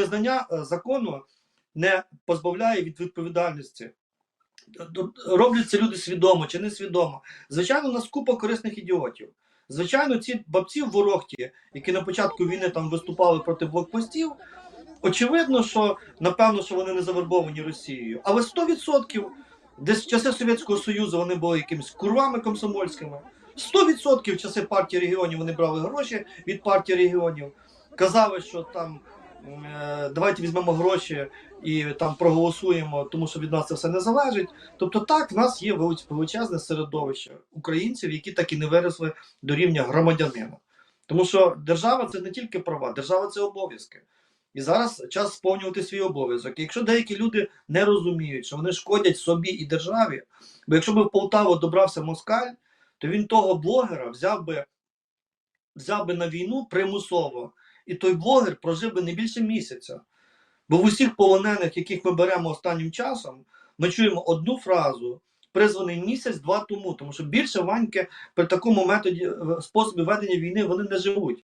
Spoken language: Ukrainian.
Незнання е, закону не позбавляє від відповідальності. Д- Роблять це люди свідомо чи несвідомо. Звичайно, у нас купа корисних ідіотів. Звичайно, ці бабці в ворогті, які на початку війни там виступали проти блокпостів, очевидно, що напевно, що вони не завербовані Росією. Але 100% десь в часи Совєтського Союзу вони були якимись курвами комсомольськими. 100% в часи партії регіонів вони брали гроші від партії регіонів. Казали, що там давайте візьмемо гроші і там проголосуємо, тому що від нас це все не залежить. Тобто, так, в нас є величезне середовище українців, які так і не виросли до рівня громадянина. Тому що держава це не тільки права, держава це обов'язки. І зараз час сповнювати свій обов'язок. Якщо деякі люди не розуміють, що вони шкодять собі і державі, бо якщо б в Полтаву добрався москаль, то він того блогера взяв би, взяв би на війну примусово, і той блогер прожив би не більше місяця. Бо в усіх полонених, яких ми беремо останнім часом, ми чуємо одну фразу, призваний місяць-два тому, тому що більше ваньки при такому методі е, способі ведення війни вони не живуть.